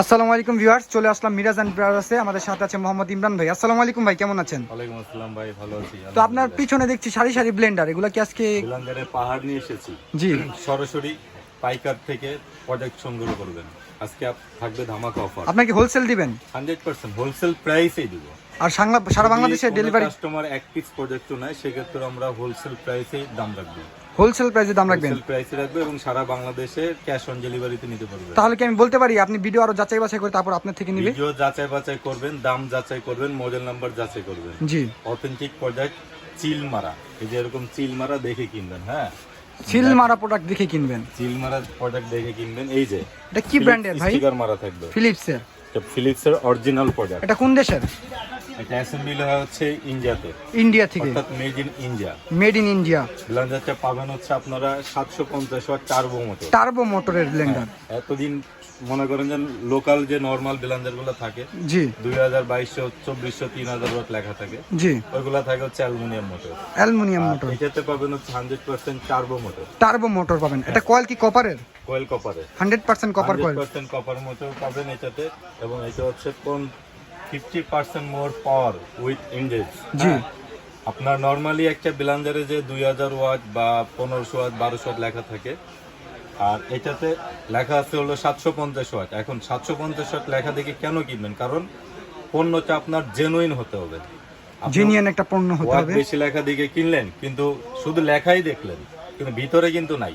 আসসালামু আলাইকুম ভিউয়ার্স চলে আসলাম মিরাজ অ্যান্ড ব্রাদার্সে। আমাদের সাথে আছে মোহাম্মদ ইমরান ভাই। আসসালামু আলাইকুম ভাই কেমন আছেন? ওয়ালাইকুম আসসালাম ভাই ভালো আছি তো আপনার পিছনে দেখছি সারি সারি ব্লেন্ডার এগুলো কি আজকে বিলাঙ্গারের পাহাড় নিয়ে এসেছি। জি। সরাসরি পাইকার থেকে প্রোডাক্ট সংগ্রহ করবেন। আজকে থাকবে ধামাকা অফার। আপনার কি হোলসেল দিবেন? হান্ড্রেড পার্সেন্ট হোলসেল প্রাইসেই দিব। আর সারা বাংলাদেশে ডেলিভারি কাস্টমার এক পিস প্রোডাক্ট নেয় সেক্ষেত্রে আমরা হোলসেল প্রাইসেই দাম রাখব। হোলসেল প্রাইসে দাম রাখবেন? প্রাইসে রাখব এবং সারা বাংলাদেশে ক্যাশ অন ডেলিভারিতে নিতে পারবেন। তাহলে কি আমি বলতে পারি আপনি ভিডিও আরও যাচাই বাছাই করে তারপর আপনার থেকে নিবে? ভিডিও যাচাই বাছাই করবেন দাম যাচাই করবেন মডেল নাম্বার যাচাই করবেন। জি। অথেন্টিক প্রোডাক্ট চিল মারা। এই যে এরকম চিল মারা দেখে কিনবেন হ্যাঁ? সিল মারা প্রোডাক্ট দেখে কিনবেন। চিল মারা প্রোডাক্ট দেখে কিনবেন এই যে। এটা কি ব্র্যান্ডের ভাই? স্টিকার মারা থাকবে। ফিলিপসের ফিলিপসের অরিজিনাল প্রোডাক্ট এটা কোন দেশের? এটা অ্যাসেম্বলি হয় হচ্ছে ইন্ডিয়াতে। ইন্ডিয়া থেকে। অর্থাৎ made in India made in India ব্লান্ডারটা পাবেন হচ্ছে আপনারা সাতশো পঞ্চাশ ওয়াট টার্বো মোটর টার্বো মোটরের ব্লেন্ডার এতদিন মনে করেন যে লোকাল যে নর্মাল ব্লান্ডারগুলো থাকে জি। দুই হাজার বাইশশো চব্বিশশো তিন হাজার ওয়াট লেখা থাকে জি। ওইগুলা থাকে হচ্ছে অ্যালুমিনিয়াম মোটর অ্যালুমিনিয়াম মোটর এটাতে পাবেন হচ্ছে hundred percent turbo motor turbo motor পাবেন। এটা কয়েল কি কপারের coil কপারে hundred percent copper hundred coil percent copper motor পাবেন এটাতে এবং এটা হচ্ছে কোন fifty percent more power with ইন্ডেজ জি। আপনার নর্মালি একটা ব্লান্ডারে যে দুই হাজার ওয়াট বা পনেরোশো ওয়াট বারোশো ওয়াট লেখা থাকে। আর এটাতে লেখা আছে হলো সাতশো পঞ্চাশ ওয়াট। এখন সাতশো পঞ্চাশ ওয়াট লেখা দেখে কেন কিনবেন? কারণ পণ্যটা আপনার জেনুইন হতে হবে। জেনিয়ান একটা পণ্য হতে হবে। বেশি লেখা দিকে কিনলেন কিন্তু শুধু লেখাই দেখলেন কিন্তু ভিতরে কিন্তু নাই।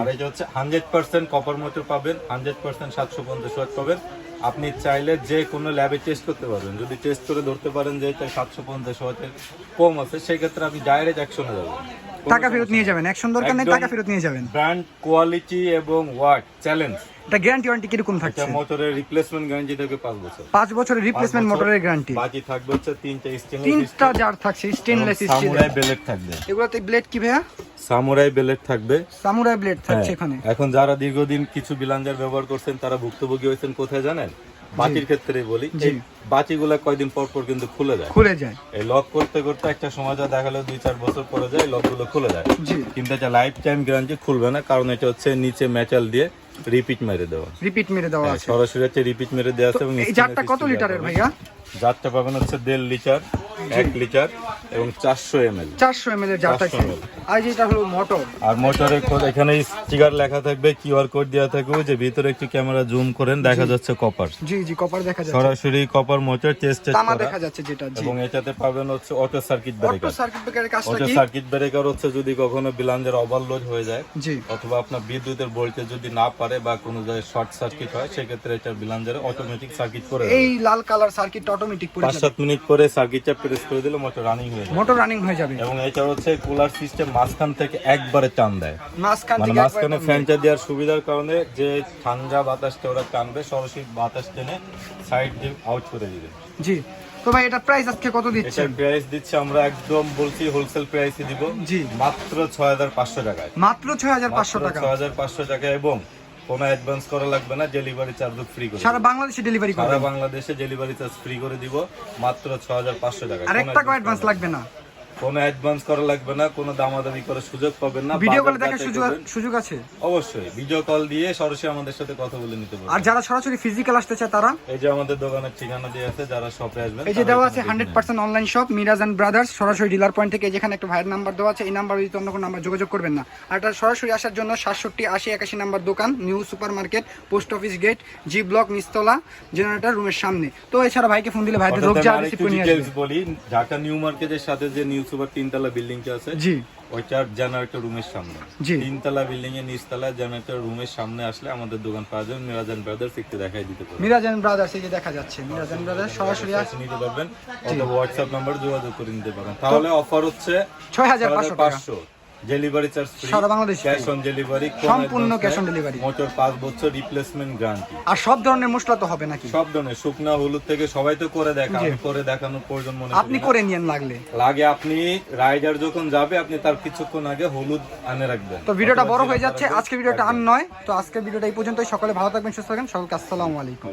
আর এটা হচ্ছে হান্ড্রেড পার্সেন্ট কপার মোটর পাবেন হান্ড্রেড পার্সেন্ট সাতশো পঞ্চাশ ওয়াট পাবেন। আপনি চাইলে যে কোনো ল্যাবে টেস্ট করতে পারবেন। যদি টেস্ট করে ধরতে পারেন যে এটা সাতশো পঞ্চাশ ওয়াটের কম আছে সেক্ষেত্রে আপনি ডাইরেক্ট অ্যাকশনে যাবেন। টাকা ফেরত নিয়ে যাবেন অ্যাকশন দরকার নেই টাকা ফেরত নিয়ে যাবেন। ব্র্যান্ড কোয়ালিটি এবং ওয়াট চ্যালেঞ্জ এটা গ্যারান্টি ওয়ারেন্টি কীরকম থাকছে? মোটরের রিপ্লেসমেন্ট গ্যারান্টি থাকবে 5 বছর। 5 বছরের রিপ্লেসমেন্ট মোটরের গ্যারান্টি বাকি থাকবে হচ্ছে তিনটা স্টেনলেস তিনটা জার থাকছে স্টেনলেস স্টিল সামুরাই ব্লেড থাকবে। এগুলাতে ব্লেড কি ভাইয়া? সামুরাই ব্লেড থাকবে। সামুরাই ব্লেড থাকছে হ্যাঁ, এখানে। এখন যারা দীর্ঘদিন কিছু বিলাঞ্জার ব্যবহার করছেন তারা ভুক্তভোগী হয়েছেন কোথায় জানেন? বাটির ক্ষেত্রে বলি যে এই বাটিগুলা কয়দিন পর পর কিন্তু খুলে যায়। খুলে যায়। এই লক করতে করতে একটা সময় যা দেখাল দুই চার বছর পরে যায় লকগুলো খুলে যায়। কিন্তু এটা লাইফ টাইম গ্যারান্টি খুলবে না কারণ এটা হচ্ছে নিচে মেটাল দিয়ে রিপিট মেরে দেওয়া। রিপিট মেরে দেওয়া হ্যাঁ, সরাসরি হচ্ছে রিপিট মেরে দেওয়া আছে এবং এই জারটা কত লিটারের। ভাইয়া? জারটা পাবেন হচ্ছে দেড় লিটার। এক লিটার এবং চারশো এম এল চারশো এম এর জার 400 আর যেটা হলো মোটর আর মোটরের কোড এখানে স্টিকার লেখা থাকবে কিউআর কোড দেওয়া থাকবে যে ভিতরে একটু ক্যামেরা জুম করেন দেখা যাচ্ছে কপার জি জি কপার দেখা যাচ্ছে। সরাসরি কপার মোটর টেস্ট তামা দেখা যাচ্ছে যেটা এবং এটাতে পাবেন হচ্ছে auto circuit auto breaker circuit ব্রেকারের কাজটা অটো সার্কিট ব্রেকার হচ্ছে যদি কখনো বিলাঞ্জের ওভারলোড হয়ে যায় জি। অথবা আপনার বিদ্যুতের ভোল্টেজ যদি না পারে বা কোনো জায়গায় শর্ট সার্কিট হয় সেক্ষেত্রে এটা বিলাঞ্জের অটোমেটিক সার্কিট করে। এই লাল কালার সার্কিটটা অটোমেটিক পড়ে পাঁচ যাবে সাত মিনিট পরে সার্কিটটা প্রেস করে দিলে মোটর রানিং হয়ে যায় মোটর রানিং হয়ে যাবে। এবং এটা হচ্ছে কুলার সিস্টেম মাঝখান থেকে একবারে টান দেয়। মাঝখান মানে থেকে মাঝখানে ফ্যানটা দেওয়ার সুবিধার কারণে যে ঠান্ডা বাতাসটা ওরা টানবে সরাসরি বাতাস টেনে সাইড দিয়ে আউট করে দিবে। জি। তো ভাই এটা প্রাইস আজকে কত দিচ্ছেন? এটার প্রাইস দিচ্ছে আমরা একদম বলছি হোলসেল প্রাইসে দিব। জি। মাত্র ছয় হাজার পাঁচশো টাকায়। মাত্র ছয় হাজার পাঁচশো টাকা। ছয় হাজার পাঁচশো টাকা এবং কোনো অ্যাডভান্স করা লাগবে না ডেলিভারি চার্জ ফ্রি করে সারা বাংলাদেশে ডেলিভারি সারা বাংলাদেশে ডেলিভারি চার্জ ফ্রি করে দিব মাত্র ছয় হাজার পাঁচশো টাকা। আর একটা অ্যাডভান্স লাগবে না। কোনো অ্যাডভান্স করা লাগবে না কোনো দামাদামি করার সুযোগ পাবেন না ভিডিও কলে দেখার সুযোগ সুযোগ আছে? অবশ্যই ভিডিও কল দিয়ে সরাসরি আমাদের সাথে কথা বলে নিতে আর যারা সরাসরি ফিজিক্যাল আসতে চায় তারা এই যে আমাদের দোকানের ঠিকানা দিয়ে আছে যারা শপে আসবেন এই যে দেওয়া আছে দেখে হান্ড্রেড নেবেন। Percent online shop Miraj and brothers সরাসরি ডিলার পয়েন্ট থেকে যেখানে একটা ভাইয়ের নাম্বার দেওয়া আছে এই নাম্বার যদি অন্য কোনো নাম্বার যোগাযোগ করবেন না। আর এটা সরাসরি আসার জন্য সাতষট্টি আশি একাশি নাম্বার দোকান new super market post office gate G block নিস্তলা generator রুমের সামনে। তো এছাড়া ভাইকে ফোন দিলে ভাইদের রোগ যা আমি রিসিভ করে নিয়ে আসবে। বলি ঢাকা নিউ মার্কেটের সাথে যে নিউ সুপার তিনতলা বিল্ডিংটা আছে জি। ওইটার জেনারেটর রুমের সামনে। জি। তিনতলা বিল্ডিং এর নিচতলা জেনারেটর রুমের সামনে আসলে আমাদের দোকান পাওয়া যাবে মিরাজান ব্রাদার্স একটু দেখাই দিতে পারবেন মিরাজান ব্রাদার্স এই যে দেখা যাচ্ছে মিরাজান ব্রাদার্স সরাসরি আস নিতে পারবেন। অথবা হোয়াটসঅ্যাপ নাম্বার যোগাযোগ করে নিতে পারেন তাহলে অফার হচ্ছে ছয় হাজার পাঁচশো টাকা। পাঁচশো। ডেলিভারি চার্জ ফ্রি সারা বাংলাদেশে ক্যাশ অন ডেলিভারি সম্পূর্ণ cash on delivery। মোটর পাঁচ বছর রিপ্লেসমেন্ট গ্যারান্টি আর সব ধরনের মশলা তো হবে নাকি? সব ধরনের শুকনা হলুদ থেকে সবাই তো করে দেখা আমি করে দেখানোর প্রয়োজন মনে আপনি করে নিয়েন লাগলে। লাগে আপনি রাইডার যখন যাবে আপনি তার কিছুক্ষণ আগে হলুদ আনে রাখবেন। তো ভিডিওটা বড় হয়ে যাচ্ছে। আজকে ভিডিওটা আর নয় তো আজকে ভিডিওটা এই পর্যন্তই। সকলে ভালো থাকবেন সুস্থ থাকবেন। সকলকে আসসালামু আলাইকুম।